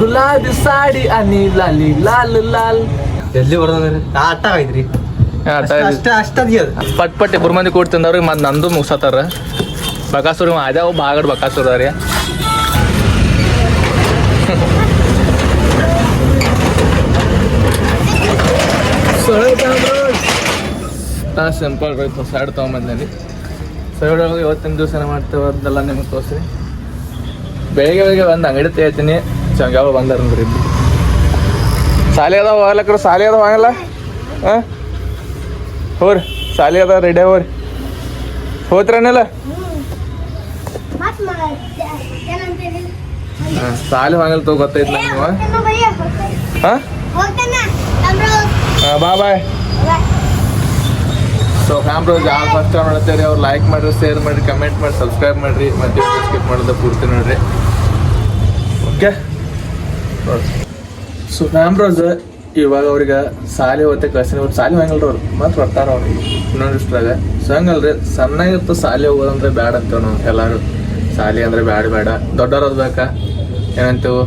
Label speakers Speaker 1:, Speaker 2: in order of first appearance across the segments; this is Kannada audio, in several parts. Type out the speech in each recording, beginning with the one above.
Speaker 1: ಗುಲಾಬಿ ಸಾಡಿ ಅನಿ ಅಲಿ ಲಾಲ್ ಲಾಲ್.
Speaker 2: ಎಲ್ಲಿ ಬರ್ದಂದ್ರೆ ಆಟ ಐತ್ರಿ ಅಷ್ಟ ಅಷ್ಟ
Speaker 1: ಪಟ್ ಪಟ್ ಇಬ್ಬರು ಮಂದಿ ಕೂಡ್ ತಿಂದವ್ರಿ ಮತ್ತೆ ನಂದು ಮುಗ್ಸತ್ತಾರ. ಬಕಾಸುರ ಅದ್ಯಾವ ಬಾಗಡ್ ಬಕಾಸುರ ರೀ ಸಿಂಪಲ್ ರೈತ ಸೈಡ್ ತೊಗೊಂಬಂದೇನಿ. ಸೈಡ್ ಇವತ್ತಿನ ದಿವಸ ಏನು ಮಾಡ್ತೇವೆ ಅದೆಲ್ಲ ನಿಮಗೆ ತೋರಿಸಿ ಬೆಳಿಗ್ಗೆ ಬೆಳಿಗ್ಗೆ ಒಂದು ಅಂಗಡಿ ತೆಗಿತೀನಿ. ಚಂಗಾವ ಬಂದಾರ ನೋಡ್ರಿ ಸಾಲಿ ಅದಾವ ಹೋಗ್ಲಕ್ರು ಸಾಲಿ ಅದಾವ ಹೋಗಲ್ಲ? ಹಾಂ ಹೋರಿ, ಸಾಲಿ ಅದ ರೆಡಿ ಹೋರಿ. ಹೋತ್ರನಲ್ಲ ಸಾಲಿ ಹೋಗಲ್ಲ ತಗೋ ಗೊತ್ತೈತಿ ಹಾಂ ಹಾಂ ಬಾ ಬಾಯ್ ಸೊ ಫ್ಯಾಮ್ರೋ ಯಾವ ಫಸ್ಟ್ ಟೈಮ್ ನೋಡ್ತೀರಿ ಅವ್ರು ಲೈಕ್ ಮಾಡಿರಿ ಶೇರ್ ಮಾಡಿರಿ ಕಮೆಂಟ್ ಮಾಡಿ ಸಬ್ಸ್ಕ್ರೈಬ್ ಮಾಡಿರಿ, ಮತ್ತೆ ಸ್ಕಿಪ್ ಮಾಡೋದು ಪೂರ್ತಿ ನೋಡ್ರಿ. ಓಕೆ ಸೊ ಫ್ಯಾಮ್ರೋಸ್ ಇವಾಗ ಅವ್ರಿಗೆ ಸಾಲಿ ಹೋಗ್ತೆ ಕಳ್ಸಿನ ಅವ್ರು ಸಾಲಿ ಹೋಗಲ್ರಿ ಅವ್ರು. ಮತ್ತೆ ಬರ್ತಾರ ಅವ್ರು. ಇನ್ನೊಂದಿಷ್ಟ್ರಾಗ ಸೊ ಹಂಗಲ್ರಿ ಸಣ್ಣಗಿತ್ತು ಸಾಲಿ ಹೋಗೋದಂದ್ರೆ ಬ್ಯಾಡ ಅಂತೇವೆ ನಾವು ಎಲ್ಲರೂ. ಸಾಲಿ ಅಂದ್ರೆ ಬ್ಯಾಡ ಬೇಡ ದೊಡ್ಡವ್ರು ಬೇಕಾ? ಏನಂತೇವು?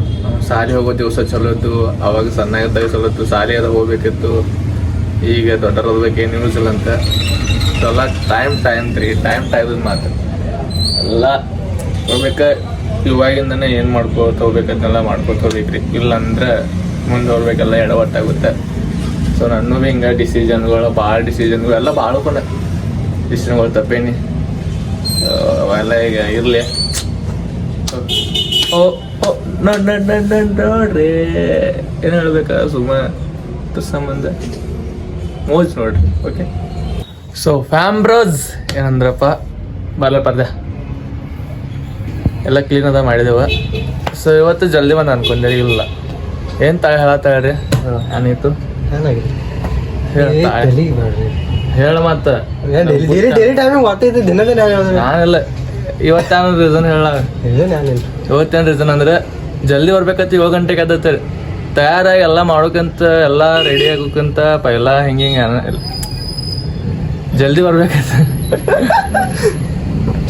Speaker 1: ಸಾಲಿ ಹೋಗೋ ದಿವಸ ಚಲೋ ಇತ್ತು ಅವಾಗ ಸಣ್ಣಗಿದ್ದಾಗ ಚಲೋ ಇತ್ತು. ಸಾಲಿ ಅದ ಹೋಗ್ಬೇಕಿತ್ತು. ಈಗ ದೊಡ್ಡವ್ರು ಏನು ಯೂಸ್ ಇಲ್ಲ ಅಂತ. ಎಲ್ಲ ಟೈಮ್ ಟೈಮ್ ರೀ ಟೈಮ್ ಟೈಮ್ ಮಾತು ಎಲ್ಲ ಹೋಗ್ಬೇಕ ಇವಾಗಿಂದನೇ ಏನು ಮಾಡ್ಕೋತ ಹೋಗ್ಬೇಕಂತೆಲ್ಲ ಮಾಡ್ಕೋತ ಹೋಗ್ಬೇಕ್ರಿ ಇಲ್ಲ ಅಂದ್ರೆ ಎಡವಟ್ಟಾಗುತ್ತೆ. ಸೊ ನಾನು ಭೀ ಹಿಂಗೆ ಡಿಸಿಷನ್ಗಳು ಭಾಳ ಡಿಸಿಷನ್ಗಳು ಎಲ್ಲ ಭಾಳ ಕೂಡ. ಡಿಸಿಷನ್ಗಳು ತಪ್ಪೇನಿ. ಅವೆಲ್ಲ ಈಗ ಇರಲಿ. ಓ ಓ ನೋಡ್ ನೋಡ್ ನೋಡ್ ನೋಡ್ ನೋಡ್ರಿ ಏನು ಹೇಳ್ಬೇಕಾ ಸುಮ್ಮ ಸಂಬಂಧ ಮೋಜ್ ನೋಡ್ರಿ ಓಕೆ ಸೊ ಫ್ಯಾಮ್ರೋಸ್ ಏನಂದ್ರಪ್ಪ? ಬಾಲ ಪರ್ದೆ ಎಲ್ಲ ಕ್ಲೀನ್ ಅದ ಮಾಡಿದೆವ. ಸೊ ಇವತ್ತು ಜಲ್ದಿ ಬಂದು ಅನ್ಕೊಂಡೆ ಇಲ್ಲ. ಏನು ತಾಳೆ ಹೇಳತ್ತಾಳ್ರಿ
Speaker 2: ಏನಾಯ್ತು
Speaker 1: ಹೇಳ ಮತ್ತ. ನಾನಿಲ್ಲ. ಇವತ್ತೇನು ರೀಸನ್ ಹೇಳ. ಇವತ್ತೇನ ರೀಸನ್ ಅಂದ್ರೆ ಜಲ್ದಿ ಬರ್ಬೇಕಂತ ಏಳು ಗಂಟೆಗೆ ಅದತ್ತೆ ತಯಾರಾಗಿ ಎಲ್ಲ ಮಾಡೋಕಂತ ಎಲ್ಲ ರೆಡಿ ಆಗೋಕಂತ ಪೈಲ ಹಿಂಗೆ ಹಿಂಗೆ ಜಲ್ದಿ ಬರ್ಬೇಕಂತ.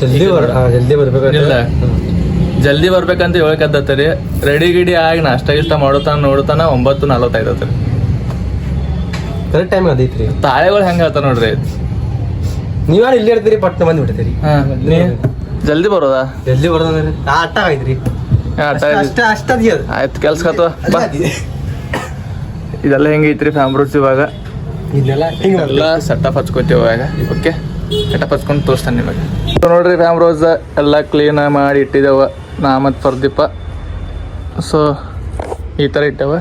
Speaker 2: ಜಲ್ದಿ ಬರ ಹಾ, ಜಲ್ದಿ ಬರ್ಬೇಕು
Speaker 1: ಇಲ್ಲ. ಜಲ್ದಿ ಬರ್ಬೇಕಂತ ಹೇಳಕತ್ತರಿ ರೆಡಿ ಗಿಡಿ ಆಗಿ ನಾಷ್ಟ ಗಿಷ್ಟ ಮಾಡುತ್ತಾನ ನೋಡ್ತಾನ ಒಂಬತ್ತು ನಲ್ವತ್ತೈದು ರೀ
Speaker 2: ಕರೆಕ್ಟ್ ಟೈಮ್ ಅದೈತ್ರಿ.
Speaker 1: ತಾಳೆಗಳು ಹೆಂಗೆ ಹೇಳ್ತಾರ ನೋಡ್ರಿ?
Speaker 2: ನೀವ್ಯಾರು ಇಲ್ಲಿ ಇರ್ತೀರಿ ಪಟ್ನ ಬಂದು ಬಿಡ್ತೀರಿ.
Speaker 1: ಹಾ ನೀ? ಜಲ್ದಿ ಬರೋದಾ.
Speaker 2: ಜಲ್ದಿ ಬರ್ದಂದ್ರೆ ಆಟ ಆಗೈತ್ರಿ
Speaker 1: ಹಾ, ಅರ್ಥ
Speaker 2: ಅಷ್ಟ
Speaker 1: ಆಯ್ತು.
Speaker 2: ಅಷ್ಟ ಅದ ಅದು
Speaker 1: ಆಯ್ತು ಕೆಲ್ಸ ಕತ್ವ ಬಾ. ಇದೆಲ್ಲ ಹೆಂಗೈತ್ರಿ ಫ್ಯಾಮ್ರೂಟ್ಸ್ ಇವಾಗ?
Speaker 2: ಇದೆಲ್ಲ ಹಿಂಗ್
Speaker 1: ಎಲ್ಲ ಸೆಟಪ್ ಹಚ್ಕೋತೀವಿ ಇವಾಗ. ಓಕೆ ಸೆಟಪ್ ಹಚ್ಕೊಂಡು ತೋರಿಸ್ತಾನೆ ನಿಮಗೆ. ನೋಡ್ರಿ ಫ್ಯಾಮ್ ರೋಸ ಎಲ್ಲ ಕ್ಲೀನ್ ಮಾಡಿ ಇಟ್ಟಿದ್ದೇವ ನಾ ಮತ್ತು ಪ್ರದೀಪ. ಸೊ ಈ ಥರ ಇಟ್ಟವ.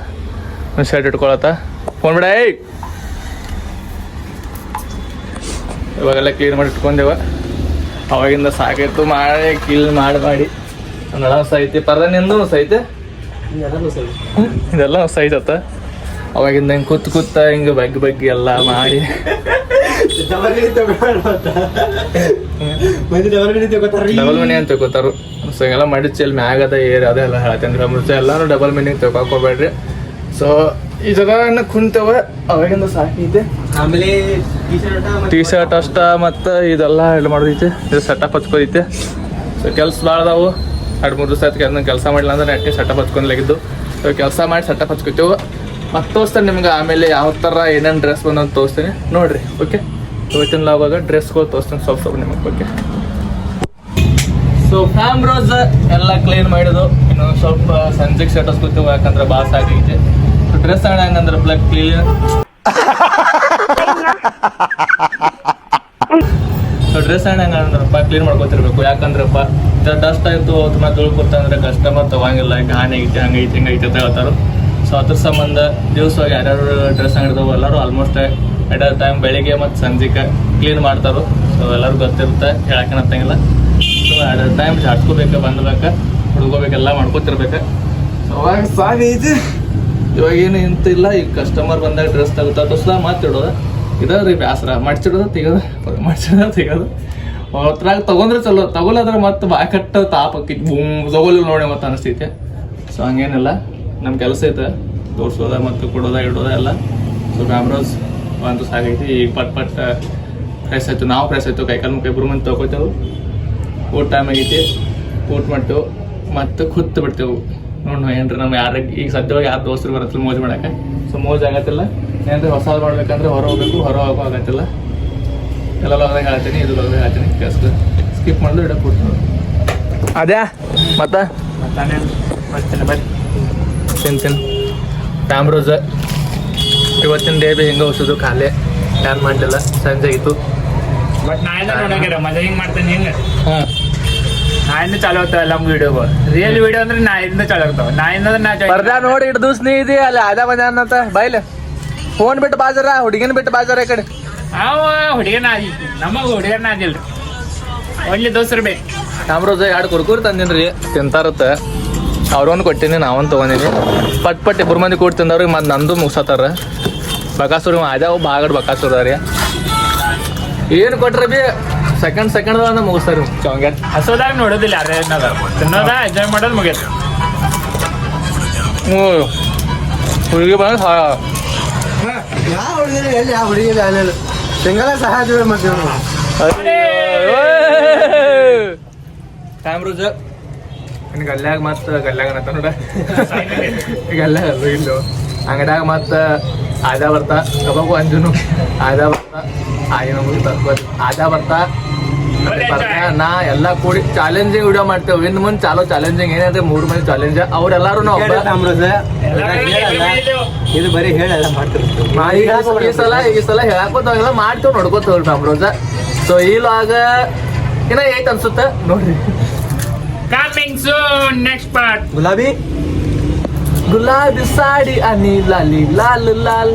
Speaker 1: ಶರ್ಟ್ ಇಟ್ಕೊಳತ್ತ. ಫೋನ್ ಬಿಡ ಇವಾಗೆಲ್ಲ ಕ್ಲೀನ್ ಮಾಡಿ ಇಟ್ಕೊಂಡೇವ. ಅವಾಗಿಂದ ಸಾಕಾಯ್ತು, ಮಾಡಿ ಕ್ಲೀನ್ ಮಾಡಿ ಮಾಡಿ. ಒಂದೆಲ್ಲ ಸೈತಿ ಪರ್ದ ನಿಂದು ಸೈತೆ ಇದೆಲ್ಲ ಸೈಜತ್ತ ಅವಾಗಿಂದ ಹಿಂಗೆ ಕೂತ್ ಕೂತ ಹಿಂಗೆ ಬಗ್ಗಿ ಬಗ್ಗಿ ಎಲ್ಲ ಮಾಡಿ. ಡಬಲ್ ಮನಿ ಅಂತ ತಿಳ್ಕೊತಾರು ಸೊ ಹಿಂಗೆಲ್ಲ ಮಾಡಿ ಚೆಲ್ ಮ್ಯಾಗದ ಏರ್ ಅದೆಲ್ಲ ಹೇಳ್ತೇನೆ ಮುಂಚೆ ಎಲ್ಲಾರು ಡಬಲ್ ಮನಿ ತಿಳ್ಕೊಬೇಡ್ರಿ ಸೊ ಈ ಜಾಗ ಕುಂತವ ಅವಾಗಿಂದ ಸಾಕೈತೆ
Speaker 2: ಆಮೇಲೆ
Speaker 1: ಟಿ ಶರ್ಟ್ ಅಷ್ಟ ಮತ್ತು ಇದೆಲ್ಲ ಇದು ಮಾಡೋದೈತೆ. ಇದು ಸೆಟಪ್ ಹಚ್ಕೋದೈತೆ. ಸೊ ಕೆಲ್ಸ ಭಾಳ ಅದಾವು. ಎರಡು ಮೂರು ದಿವಸ ಆಯ್ತು ಅದನ್ನ ಕೆಲಸ ಮಾಡಿಲ್ಲ ಅಂದ್ರೆ ನೆಟ್ಟಿ ಸೆಟಪ್ ಹಚ್ಕೊಂಡ್ಲಾಗಿದ್ದು ಸೊ ಕೆಲಸ ಮಾಡಿ ಸೆಟಪ್ ಹಚ್ಕೋತೀವಿ? ಮತ್ತೆ ತೋರಿಸ್ತೇನೆ ನಿಮ್ಗೆ. ಆಮೇಲೆ ಯಾವ ಥರ ಏನೇನು ಡ್ರೆಸ್ ಬಂದಂತ ತೋರಿಸ್ತೀನಿ. ನೋಡಿರಿ ಓಕೆ ಇವತ್ತಿನ ಲಾವಾಗ ಡ್ರೆಸ್ಗಳು ತೋರಿಸ್ತೀನಿ, ಸ್ವಲ್ಪ ಸ್ವಲ್ಪ ನಿಮಗೆ ಬಗ್ಗೆ. ಸೊ ಫ್ಯಾಮ್ ರೋಸ್ ಎಲ್ಲ ಕ್ಲೀನ್ ಮಾಡಿದ್ದು. ಇನ್ನು ಸ್ವಲ್ಪ ಸಂಜೆಗೆ ಸೆಟ್ ಹಚ್ಕೋತೀವಿ ಯಾಕಂದ್ರೆ ಬಾಸ್ ಆಗಿದೆ ಡ್ರೆಸ್ ಹಣ ಹೆಂಗಂದ್ರೆ ಬ್ಲಕ್ ಕ್ಲೀನ್ ಡ್ರೆಸ್ ಹಣ ಹೆಂಗಂದ್ರಪ್ಪ ಕ್ಲೀನ್ ಮಾಡ್ಕೊತಿರ್ಬೇಕು. ಯಾಕಂದ್ರಪ್ಪ ಡಸ್ಟ್ ಆಯ್ತು ತುಂಬ ತೊಳ್ಕೊತಂದ್ರೆ ಕಸ್ಟಮರ್ ತಗೊಂಗಿಲ್ಲ ಈಗ ಹಾನಿ ಐತೆ, ಹಂಗೈತೆ, ಹಿಂಗೈತೆ ಅಂತ ಹೇಳ್ತಾರು. ಸೊ ಸಂಬಂಧ ದಿವಸವಾಗಿ ಯಾರ್ಯಾರು ಡ್ರೆಸ್ ಅಂಗಡಿದವು ಎಲ್ಲರೂ ಆಲ್ಮೋಸ್ಟ್ ಎಟ್ ಟೈಮ್ ಬೆಳಿಗ್ಗೆ ಮತ್ತು ಸಂಜೆಗೆ ಕ್ಲೀನ್ ಮಾಡ್ತಾರೋ. ಸೊ ಎಲ್ಲರೂ ಗೊತ್ತಿರುತ್ತೆ ಹೇಳಕ್ಕೇನತ್ತಂಗಿಲ್ಲ ಸೊ ಎಟ್ ಟೈಮ್ ಜಾಡ್ಸ್ಕೋಬೇಕು ಬಂದ್ಬೇಕು ಹುಡ್ಕೋಬೇಕೆಲ್ಲ ಮಾಡ್ಕೊತಿರ್ಬೇಕು. ಸೊ ಅವಾಗ ಸಾಗೈತಿ ಇವಾಗ ಏನು ಇಂತಿಲ್ಲ, ಈಗ ಕಸ್ಟಮರ್ ಬಂದಾಗ ಡ್ರೆಸ್ ತಗೋತಾ ತೋರ್ಸ್ದ ಮಾತಿಡೋದು ಇದ್ರಿ ಬ್ಯಾಸರ. ಮಡ್ಚಿಡೋದು ತೆಗೋದು ಮಡ್ಚಿಡೋದು ತೆಗೋದು ಹೊತ್ರಾಗ ತಗೊಂಡ್ರೆ ಚಲೋ. ತಗೊಳ್ಳೋದ್ರೆ ಮತ್ತೆ ಬಾಕಟ್ಟ ಕಟ್ಟ ಹಾಕಿತ್ತು ಬೂಮ್ ತಗೊಳ್ಳಿಲ್ಲ ನೋಡಿ ಮತ್ತೆ ಅನಿಸ್ತೈತೆ ಸೊ ಹಂಗೇನಿಲ್ಲ. ನಮ್ಮ ಕೆಲಸ ಐತೆ. ತೋರ್ಸೋದ ಮತ್ತು ಕೊಡೋದ ಇಡೋದ ಎಲ್ಲ. ಸೊ ಕ್ಯಾಮ್ರಾಸ್ ಒಂದು ಸಾಗೈತಿ. ಈಗ ಪಟ್ ಪಟ್ ಫ್ರೆಶ್ ಆಯ್ತು. ನಾವು ಫ್ರೆಶ್ ಆಯ್ತು. ಕೈಕಾಲು ಮುಖ ಇಬ್ಬರು ಮಂದಿ ತೊಗೋತೇವೆ. ಊಟ ಟೈಮ್ ಆಗೈತಿ. ಊಟ ಮಾಡ್ತೇವೆ. ಮತ್ತು ಕುತ್ತು ಬಿಡ್ತೇವೆ. ನೋಡ್ ಏನ್ರಿ ನಮ್ಗೆ ಯಾರ ಈಗ ಸದ್ಯವಾಗಿ ಯಾರು ದೋಸ್ತರು ಬರತ್ತಿಲ್ಲ ಮೋಜು ಮಾಡಕ್ಕೆ? ಸೊ ಮೋಜ್ ಆಗತ್ತಿಲ್ಲ. ಏನಂದ್ರೆ ಹೊಸದು ಮಾಡ್ಬೇಕಂದ್ರೆ ಹೊರ ಹೋಗ್ಬೇಕು. ಹೊರ ಹೋಗೋ ಆಗತ್ತಿಲ್ಲ. ಎಲ್ಲ ಲಗ್ದಾಗ ಹೇಳ್ತೀನಿ ಇದು ಲಗ್ದಾಗ ಹೇಳ್ತೀನಿ ಕೆಲ್ಸ ಸ್ಕಿಪ್ ಮಾಡಿದ್ರು ಇಡಕ್ಕೆ ಕೊಟ್ಟು ಅದ್ಯಾ? ಮತ್ತೆ?
Speaker 2: ಮತ್ತೆ ಬರ್ರಿ
Speaker 1: ತಿನ್. ತಿನ್ ಟ್ಯಾಮ್ರೋಸ್ ಇವತ್ತಿನ ಡೇ ಬಿ ಹೆಂಗೆ ಔಷಧ ಖಾಲಿ. ಯಾರು ಮಾಡಲಿಲ್ಲ? ಸಂಜೆ ಆಗಿತ್ತು
Speaker 3: ಬಟ್ ನಾ ಎಲ್ಲ ನೋಡಂಗಿರ ಮಜಾ ಹಿಂಗ್ ಮಾಡ್ತೇನೆ ಹಿಂಗ
Speaker 1: ಹಾಂ.
Speaker 3: ನಾಯಿಂದ ಚಾಲು ಆಗ್ತಾವ ಎಲ್ಲ ವಿಡಿಯೋಗಳು ರಿಯಲ್ ವಿಡಿಯೋ ಅಂದ್ರೆ ನಾಯಿಂದ ಚಾಲು ಆಗ್ತಾವ. ನಾಯಿಂದ ನಾ
Speaker 1: ಬರ್ದ ನೋಡಿ ಇಟ್ಟು ದಿವ್ಸ ನೀ ಇದಿ ಅಲ್ಲಿ ಅದ ಬಂದ ಬೈಲ್. ಫೋನ್ ಬಿಟ್ಟು ಬಾಜಾರ ಹುಡುಗಿನ ಬಿಟ್ಟು ಬಾಜಾರ ಈ ಕಡೆ.
Speaker 3: ಅವ ಹುಡುಗನ ಆದಿ. ನಮಗ ಹುಡುಗನ ಆದಿಲ್ರಿ. ಒಳ್ಳೆ ದೋಸ್ರು ಬೇಕು
Speaker 1: ಟ್ಯಾಮ್ರೋಸ್ ಎರಡು ಕುರ್ಕುರ್ ತಂದಿನ್ರಿ. ತಿಂತಾರತ್ತ ಅವ್ರೊಂದು ಕೊಟ್ಟಿನಿ ನಾವನ್ ತೊಗೊಂಡಿನಿ. ಪಟ್ ಪಟ್ ಇಬ್ಬರು ಮಂದಿ ಕೂಡ ತಿಂದವ್ರಿಗೆ ಮತ್ತೆ ನಂದು ಮುಗಿಸತಾರ ಬಕಾಸುರ್ ಅದ್ಯಾವ ಬಾಗಡ್ ಬಕಾಸುರ್ ರೀ ಏನು ಕೊಟ್ರೆ ಬಿ? ಸೆಕೆಂಡ್ ಸೆಕೆಂಡ್ ಅಂದ್ರೆ ಮುಗಿಸ್ತಾರೆ
Speaker 3: ಹಸೋದಾಗ ನೋಡೋದಿಲ್ಲ ಅದೇ ತಿನ್ನೋದ ಎಂಜಾಯ್ ಮಾಡೋದು ಮುಗಿಯತ್ತೆ
Speaker 1: ಹ್ಞೂ. ಹುಡುಗಿ ಬಂದ್
Speaker 2: ಯಾವ ಎಲ್ಲಿ ಯಾವ ಸಿಂಗಲ ಸಹಾಯ ಮತ್ತೆ ಟೈಮ್
Speaker 1: ಕ್ಯಾಮ್ರೂಸ್ ಇನ್ನು ಗಲ್ಯಾಗ ಮತ್ತೆ ಗಲ್ಯಾಗ ಅಂತ ನೋಡ. ಗಲ್ಯಾಗ ಅಲ್ಲೂ ಇಲ್ಲೋ. ಅಂಗಡ್ಯಾಗ ಮತ್ತೆ ಆದ ಬರ್ತಾ ಕಬಾಬು ಅಂಜುನು. ಆದ ಬರ್ತಾ ಆಯ್ನ ಮುಗಿತ ಆದ ಬರ್ತಾ ಬರ್ತಾ ನಾ ಎಲ್ಲ ಕೂಡಿ ಚಾಲೆಂಜಿಂಗ್ ವಿಡಿಯೋ ಮಾಡ್ತೇವೆ. ಇನ್ ಮುಂದೆ ಚಾಲೋ ಚಾಲೆಂಜಿಂಗ್ ಏನಂದ್ರೆ ಮೂರು ಮಂದಿ ಚಾಲೆಂಜ್ ಅವ್ರೆಲ್ಲಾರು ನಾವು.
Speaker 2: ಇದು ಬರೀ ಹೇಳಲ್ಲ ಮಾಡ್ತಿರ್ತೀವಿ
Speaker 1: ಈ ಸಲ ಈ ಸಲ ಹೇಳಕೋತಾವೆಲ್ಲ ಮಾಡ್ತೇವೆ ನೋಡ್ಕೋತ ಹೋಗ್ರಿ ಅಮ್ರೋಜ ಸೊ ಈ ಲಾಗ ಏನ ಐತ್ ಅನ್ಸುತ್ತೆ? ನೋಡ್ರಿ.
Speaker 3: ಕಮಿಂಗ್ ಸೂನ್ ನೆಕ್ಸ್ಟ್ ಪಾರ್ಟ್
Speaker 2: ಗುಲಾಬಿ
Speaker 1: ಗುಲಾಬಿ ಸಾಡಿ ಅನಿ ಲಾಲಿ ಲಾಲ್ ಲಾಲ್